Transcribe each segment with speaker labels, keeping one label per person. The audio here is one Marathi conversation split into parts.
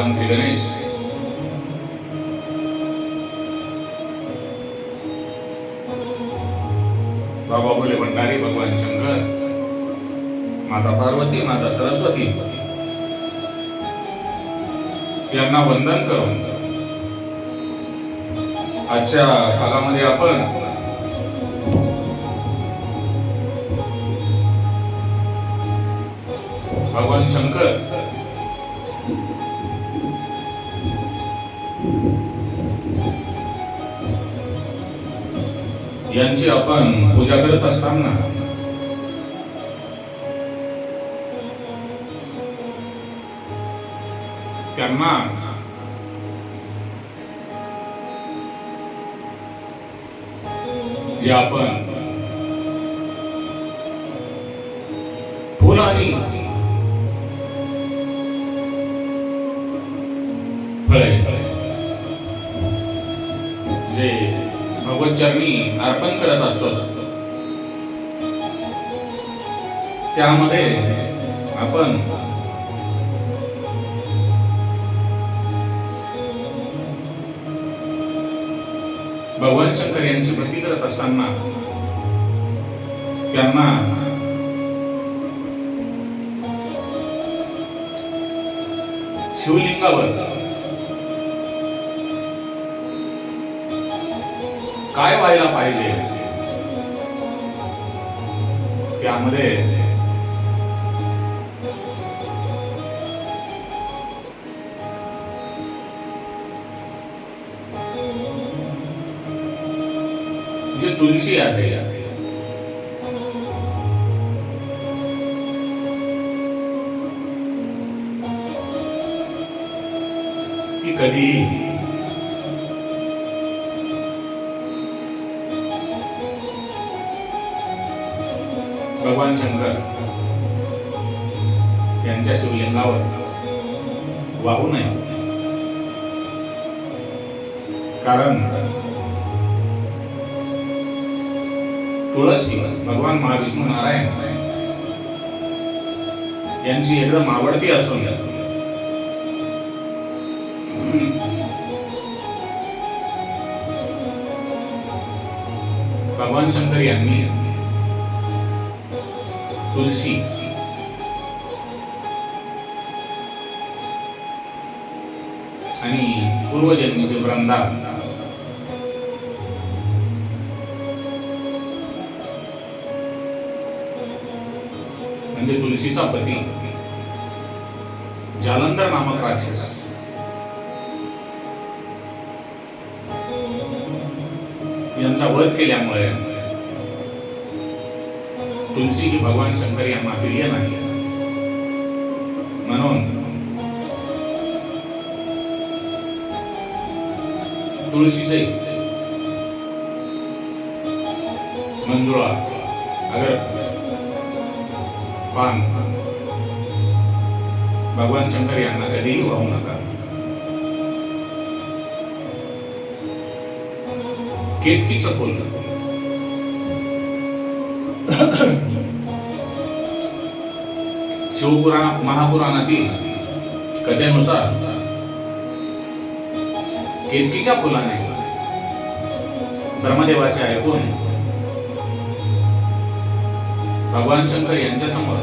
Speaker 1: भगवान श्री गणेश बाबा बोले भंडारी भगवान शंकर माता पार्वती माता सरस्वती यांना वंदन करून आजच्या भागामध्ये आपण भगवान शंकर यांची आपण पूजा करत असताना त्यांना जे आपण फुल आणि फळे भगवत चरणी अर्पण करत असतो. त्यामध्ये आपण भगवान शंकर यांची भक्ती करत असताना त्यांना शिवलिंगावर काय व्हायला पाहिजे? त्यामध्ये जे तुलसी आहे ती कधी भगवान शंकर यांच्या शिवलिंगावर वाहू नये. कारण तुळशी भगवान महाविष्णू नारायण यांची एकदम आवडती असून भगवान शंकर यांनी तुलसी. आणि पूर्वजन्मीचे वृंदा. म्हणजे तुलसीचा पती. जालंधर नामक राक्षस. यांचा वध केल्यामुळे तुलसी ही भगवान शंकर यांना प्रिय नाही. म्हणून तुळशीचे मंजुळा अगर पान भगवान शंकर यांना कधीही वाहू नका. केतकीचं फुल शिवपुराण महापुराणातील कथेनुसार केतकीच्या फुलाने ब्रह्मदेवाचे ऐकून भगवान शंकर यांच्या समोर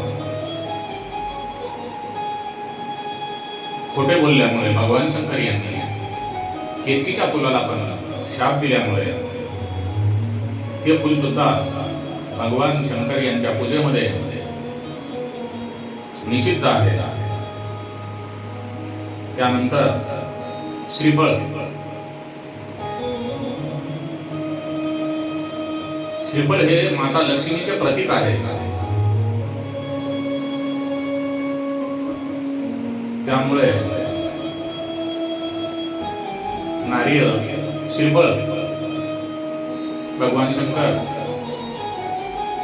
Speaker 1: खोटे बोलल्यामुळे भगवान शंकर यांनी केतकीच्या फुलाला पण शाप दिल्यामुळे ते फुल सुद्धा भगवान शंकर यांच्या पूजेमध्ये निषिद्ध आहे. त्यानंतर श्रीफळ. श्रीफळ हे माता लक्ष्मीचे प्रतीक आहे. त्यामुळे नारियल श्रीफळ भगवान शंकर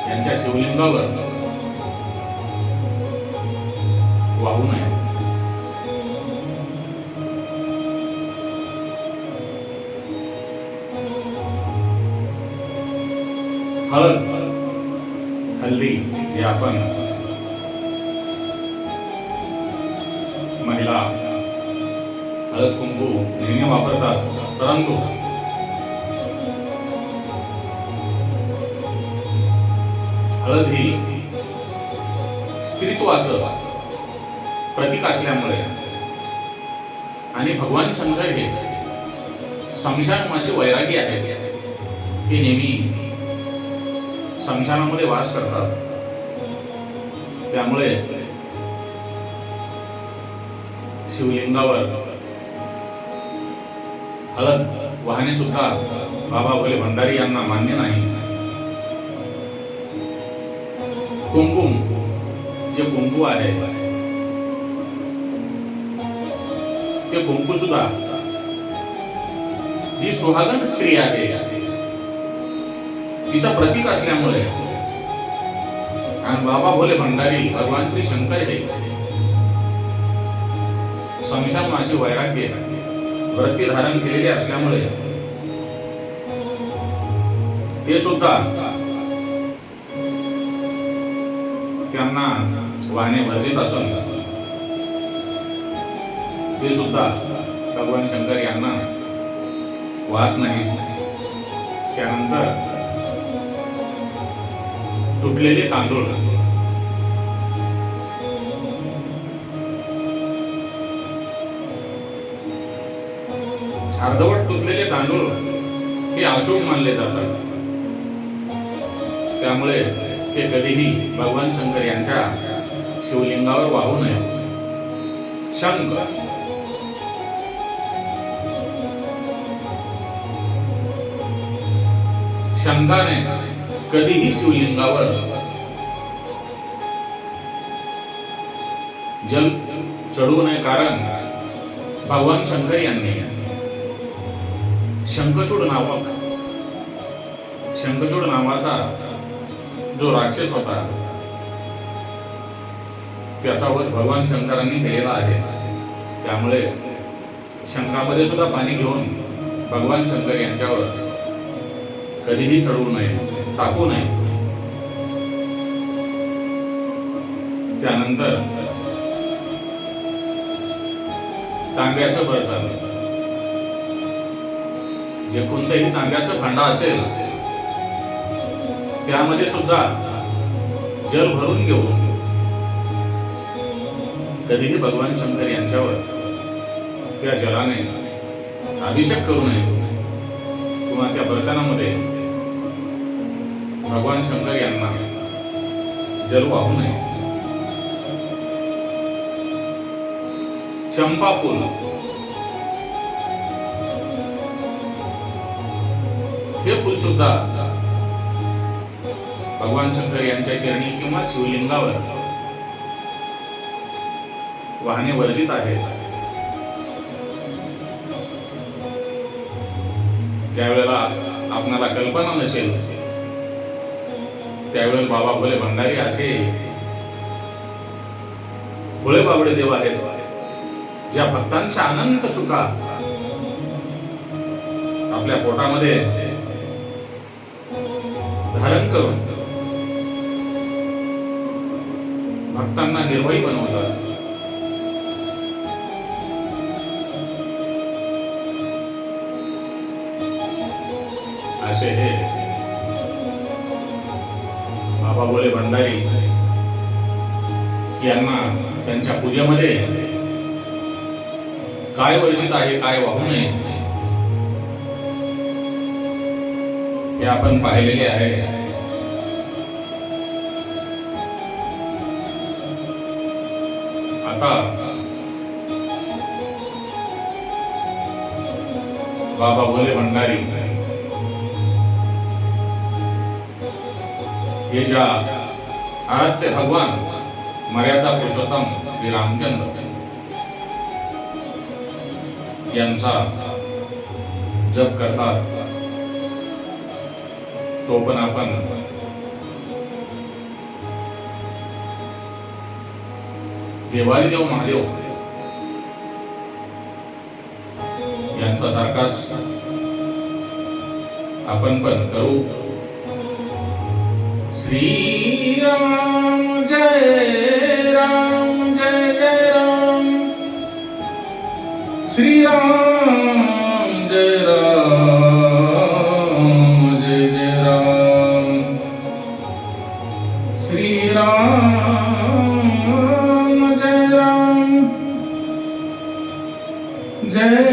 Speaker 1: यांच्या शिवलिंगावर पाहू नये. हळद हल्दी हे आपण महिला हळद कुंकू नेहमी वापरतात. परंतु हळद ही स्त्रीत्वाचं प्रतीक असल्यामुळे. आणि भगवान शंकर हे संशयामाशी वैरागी आहेत. हे नेहमी समशानामध्ये वास करतात. त्यामुळे शिवलिंगावर हळद वाहने सुद्धा बाबा भोले भंडारी यांना मान्य नाही. कुंकुम जे कुंकू आहे ते कुंकू सुद्धा जी सुहागन स्त्री आहे तिचं प्रतीक असल्यामुळे। आणि बाबा भोले भंडारी भगवान श्री शंकर हे संशयामाशी वैराग्य वृत्ती धारण केलेले असल्यामुळे। ते सुद्धा त्यांना वाहने वर्जित असून ते सुद्धा भगवान शंकर यांना वाहत नाही. त्यानंतर तुटलेले तांदूळ. अर्धवट तुटलेले तांदूळ हे अशुभ मानले जातात. त्यामुळे ते कधीही भगवान शंकर यांच्या शिवलिंगावर वाहू नये. शंकर शंखाने कधीही शिवलिंगावर जल चढू नये कारण भगवान शंकर यांनी शंखचूड नावक शंखचूड नावाचा जो राक्षस होता त्याचा वध भगवान शंकरांनी केलेला आहे. त्यामुळे शंखामध्ये सुद्धा पाणी घेऊन भगवान शंकर यांच्यावर कधीही चढवू नये टाकू नये. त्यानंतर तांब्याचं बर्तन जे कोणतंही तांब्याचं भांडा असेल त्यामध्ये सुद्धा जल भरून घेऊन कधीही भगवान शंकर यांच्यावर त्या जलाने अभिषेक करू नये किंवा त्या बर्तनामध्ये भगवान शंकर यांना जल वाहू नये. चंपा फूल. हे फूल सुद्धा भगवान शंकर यांच्या चरणी किंवा शिवलिंगावर वाहने वर्जित आहेत. ज्या वेळेला आपणाला कल्पना नसेल त्यावेळेस बाबा भोले भंडारी असे भोळे बाबडे देव आहेत. ज्या भक्तांच्या अनंत चुका आपल्या पोटामध्ये धारण करून भक्तांना निर्भयी बनवतात. असे हे बाबा भंडारी यांना त्यांच्या पूजेमध्ये काय वर्जित आहे काय वाहू नये हे आपण पाहिलेले आहे. आता बाबा भोले भंडारी हे ज्या आराध्य भगवान मर्यादा पुरुषोत्तम श्री रामचंद्र यांचा जप करतात तो पण आपण देवारी देव महादेव यांचा सारखाच आपण पण करू. श्री राम जय राम जय जय राम श्री राम जय राम जय जय राम श्री राम जय राम जय जय